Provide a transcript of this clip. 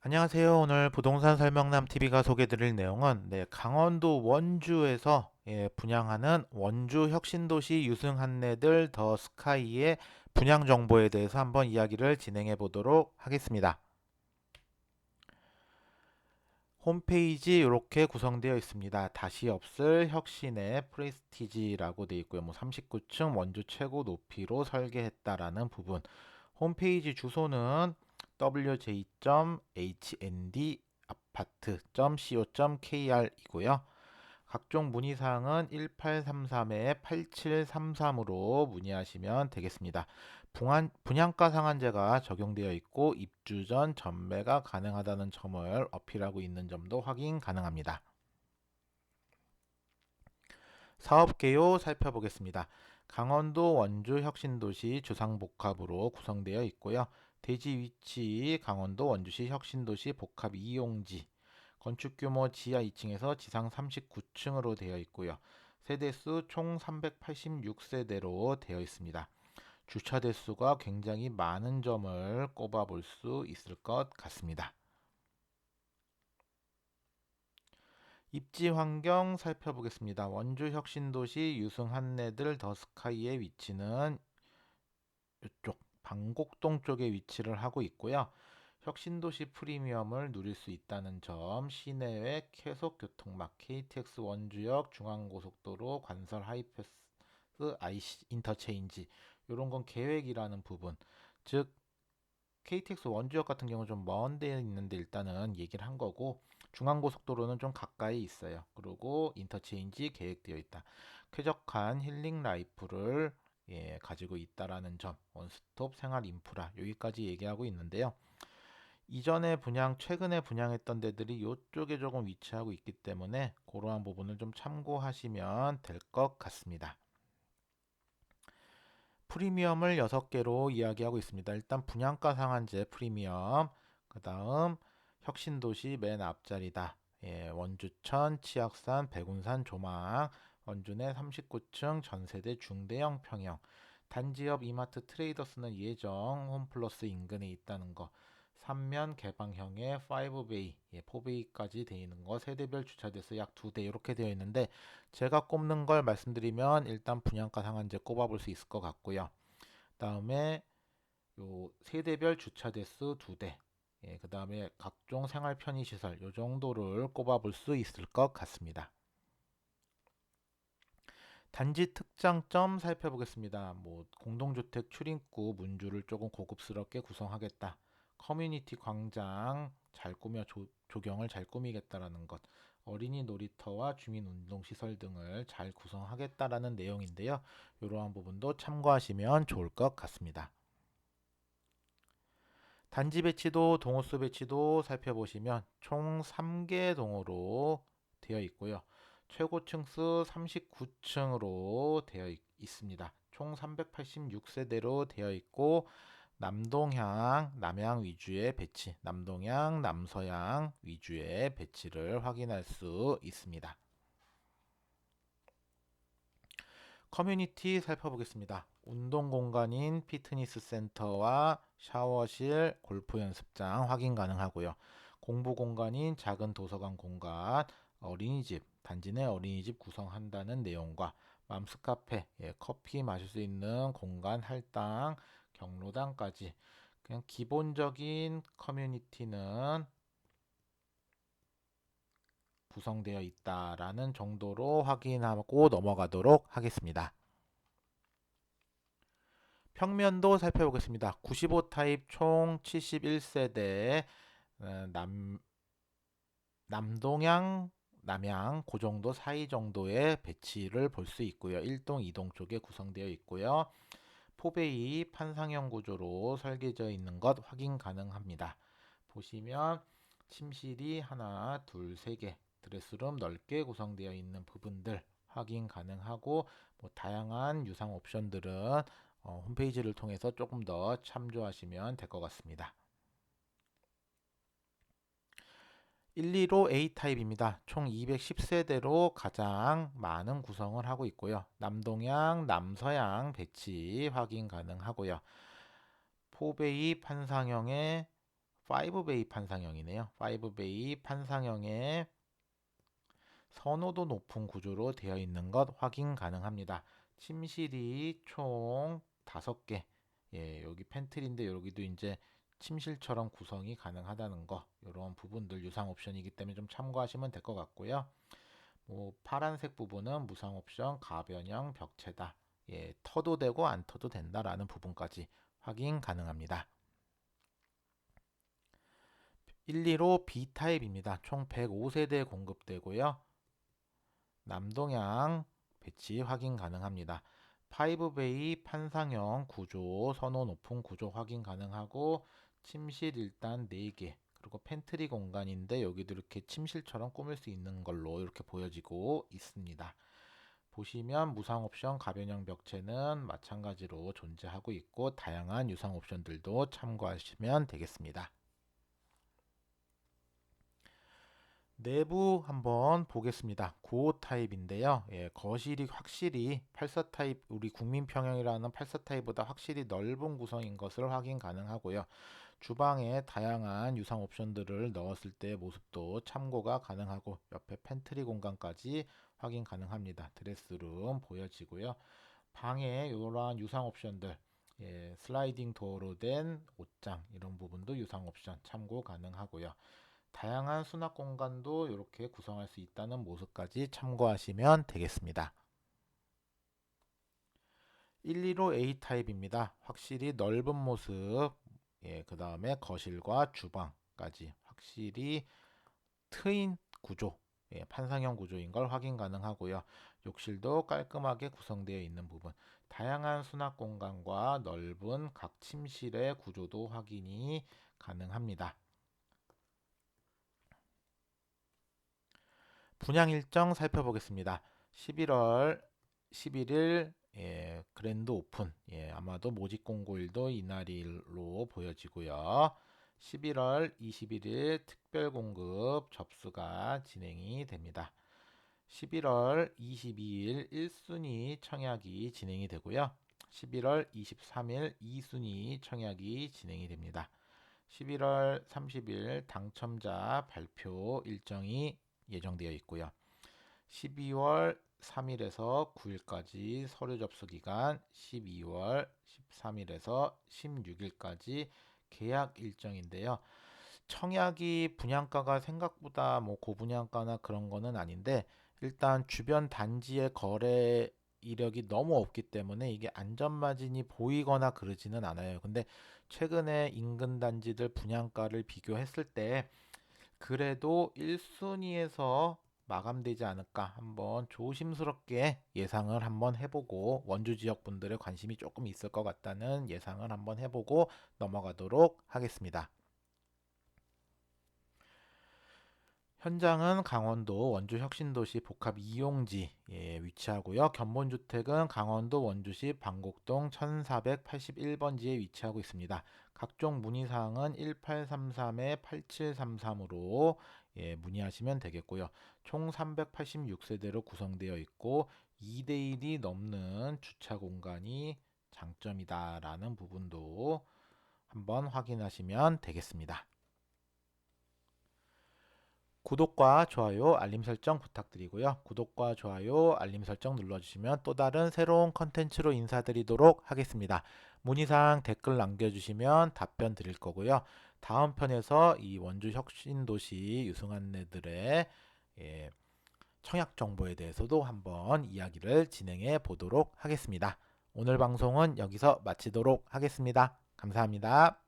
안녕하세요. 오늘 부동산 설명남 TV가 소개드릴 내용은 네, 강원도 원주에서 예, 분양하는 원주 혁신도시 유승 한내들 더 스카이의 분양 정보에 대해서 한번 이야기를 진행해 보도록 하겠습니다. 홈페이지 이렇게 구성되어 있습니다. 다시 없을 혁신의 프레스티지라고 되어 있고요. 뭐 39층 원주 최고 높이로 설계했다라는 부분. 홈페이지 주소는 wj.hnd-아파트.co.kr 이고요. 각종 문의 사항은 1833-8733으로 문의하시면 되겠습니다. 분양, 분양가 상한제가 적용되어 있고 입주 전 전매가 가능하다는 점을 어필하고 있는 점도 확인 가능합니다. 사업 개요 살펴보겠습니다. 강원도 원주 혁신도시 주상복합으로 구성되어 있고요. 대지 위치 강원도 원주시 혁신도시 복합 이용지 건축 규모 지하 2층에서 지상 39층으로 되어 있고요. 세대수 총 386세대로 되어 있습니다. 주차 대수가 굉장히 많은 점을 꼽아 볼 수 있을 것 같습니다. 입지 환경 살펴보겠습니다. 원주 혁신도시 유승 한내들 더 스카이의 위치는 이쪽 방곡동 쪽에 위치를 하고 있고요. 혁신도시 프리미엄을 누릴 수 있다는 점, 시내외 계속 교통막, KTX 원주역 중앙고속도로 관설 하이패스 IC 인터체인지 이런 건 계획이라는 부분, 즉 KTX 원주역 같은 경우 좀 먼데 있는데 일단은 얘기를 한 거고 중앙고속도로는 좀 가까이 있어요. 그리고 인터체인지 계획되어 있다. 쾌적한 힐링 라이프를 예, 가지고 있다라는 점, 원스톱 생활 인프라 여기까지 얘기하고 있는데요. 이전에 분양, 최근에 분양했던 데들이 이쪽에 조금 위치하고 있기 때문에 그러한 부분을 좀 참고하시면 될 것 같습니다. 프리미엄을 6개로 이야기하고 있습니다. 일단 분양가 상한제 프리미엄, 그 다음 혁신도시 맨 앞자리다. 예, 원주천, 치악산, 백운산, 조망, 내 39층 전세대 중대형 평형, 단지 옆 이마트 트레이더스는 예정 홈플러스 인근에 있다는 거, 삼면 개방형의 5베이, 예, 4베이까지 되어 있는 거, 세대별 주차대수 약 두 대 이렇게 되어 있는데 제가 꼽는 걸 말씀드리면 일단 분양가 상한제 꼽아볼 수 있을 것 같고요. 다음에 요 세대별 주차대수 두 대, 예, 그 다음에 각종 생활 편의시설 요 정도를 꼽아볼 수 있을 것 같습니다. 단지 특장점 살펴보겠습니다. 뭐 공동주택 출입구 문주를 조금 고급스럽게 구성하겠다. 커뮤니티 광장 잘 꾸며 조, 조경을 잘 꾸미겠다라는 것. 어린이 놀이터와 주민 운동 시설 등을 잘 구성하겠다라는 내용인데요. 이러한 부분도 참고하시면 좋을 것 같습니다. 단지 배치도 동호수 배치도 살펴보시면 총 3개 동호로 되어 있고요. 최고층 수 39층으로 되어 있습니다. 총 386세대로 되어 있고 남동향, 남향 위주의 배치, 남동향, 남서향 위주의 배치를 확인할 수 있습니다. 커뮤니티 살펴보겠습니다. 운동 공간인 피트니스 센터와 샤워실, 골프 연습장 확인 가능하고요. 공부 공간인 작은 도서관 공간, 어린이집, 단지 내 어린이집 구성한다는 내용과 맘스 카페, 예, 커피 마실 수 있는 공간 할당, 경로당까지 그냥 기본적인 커뮤니티는 구성되어 있다라는 정도로 확인하고 넘어가도록 하겠습니다. 평면도 살펴보겠습니다. 95 타입 총 71세대 어, 남 남동향 남양 그 정도 사이 정도의 배치를 볼 수 있고요. 1동, 2동 쪽에 구성되어 있고요. 포베이 판상형 구조로 설계되어 있는 것 확인 가능합니다. 보시면 침실이 하나, 둘, 세 개, 드레스룸 넓게 구성되어 있는 부분들 확인 가능하고 뭐 다양한 유상 옵션들은 어, 홈페이지를 통해서 조금 더 참조하시면 될 것 같습니다. 125 A 타입입니다. 총 210세대로 가장 많은 구성을 하고 있고요. 남동향, 남서향 배치 확인 가능하고요. 포베이 판상형의 5베이 판상형이네요. 5베이 판상형에 선호도 높은 구조로 되어 있는 것 확인 가능합니다. 침실이 총 5개. 예, 여기 팬트리인데 여기도 이제 침실처럼 구성이 가능하다는 거. 이런 부분들 유상 옵션이기 때문에 좀 참고하시면 될 것 같고요. 뭐 파란색 부분은 무상 옵션 가변형 벽체다. 예, 터도 되고 안 터도 된다라는 부분까지 확인 가능합니다. 115 B타입입니다. 총 105세대 공급되고요. 남동향 배치 확인 가능합니다. 5베이 판상형 구조, 선호 높은 구조 확인 가능하고 침실 일단 4개 그리고 팬트리 공간인데 여기도 이렇게 침실처럼 꾸밀 수 있는 걸로 이렇게 보여지고 있습니다. 보시면 무상 옵션 가변형 벽체는 마찬가지로 존재하고 있고 다양한 유상 옵션들도 참고하시면 되겠습니다. 내부 한번 보겠습니다. 고호 타입인데요. 예, 거실이 확실히 84 타입, 우리 국민평형이라는 84 타입보다 확실히 넓은 구성인 것을 확인 가능하고요. 주방에 다양한 유상 옵션들을 넣었을 때 모습도 참고가 가능하고 옆에 팬트리 공간까지 확인 가능합니다. 드레스룸 보여지고요. 방에 이러한 유상 옵션들 예, 슬라이딩 도어로 된 옷장 이런 부분도 유상 옵션 참고 가능하고요. 다양한 수납 공간도 이렇게 구성할 수 있다는 모습까지 참고하시면 되겠습니다. 115A 타입입니다. 확실히 넓은 모습, 예, 그 다음에 거실과 주방까지 확실히 트인 구조, 예, 판상형 구조인 걸 확인 가능하고요. 욕실도 깔끔하게 구성되어 있는 부분, 다양한 수납 공간과 넓은 각 침실의 구조도 확인이 가능합니다. 분양 일정 살펴보겠습니다. 11월 11일 예, 그랜드 오픈 예, 아마도 모집 공고일도 이날로 보여지고요. 11월 21일 특별 공급 접수가 진행이 됩니다. 11월 22일 1순위 청약이 진행이 되고요. 11월 23일 2순위 청약이 진행이 됩니다. 11월 30일 당첨자 발표 일정이 예정되어 있고요. 12월 3일에서 9일까지 서류 접수 기간, 12월 13일에서 16일까지 계약 일정인데요. 청약이 분양가가 생각보다 뭐 고분양가나 그런 거는 아닌데 일단 주변 단지의 거래 이력이 너무 없기 때문에 이게 안전마진이 보이거나 그러지는 않아요. 근데 최근에 인근 단지들 분양가를 비교했을 때 그래도 1순위에서 마감되지 않을까 한번 조심스럽게 예상을 한번 해보고 원주 지역 분들의 관심이 조금 있을 것 같다는 예상을 한번 해보고 넘어가도록 하겠습니다. 현장은 강원도 원주 혁신도시 복합 이용지에 위치하고요. 견본주택은 강원도 원주시 방곡동 1481번지에 위치하고 있습니다. 각종 문의사항은 1833-8733으로 예, 문의하시면 되겠고요. 총 386세대로 구성되어 있고 2대1이 넘는 주차 공간이 장점이다라는 부분도 한번 확인하시면 되겠습니다. 구독과 좋아요, 알림 설정 부탁드리고요. 구독과 좋아요, 알림 설정 눌러주시면 또 다른 새로운 컨텐츠로 인사드리도록 하겠습니다. 문의사항 댓글 남겨주시면 답변 드릴 거고요. 다음 편에서 이 원주 혁신도시 유승한네들의 예, 청약 정보에 대해서도 한번 이야기를 진행해 보도록 하겠습니다. 오늘 방송은 여기서 마치도록 하겠습니다. 감사합니다.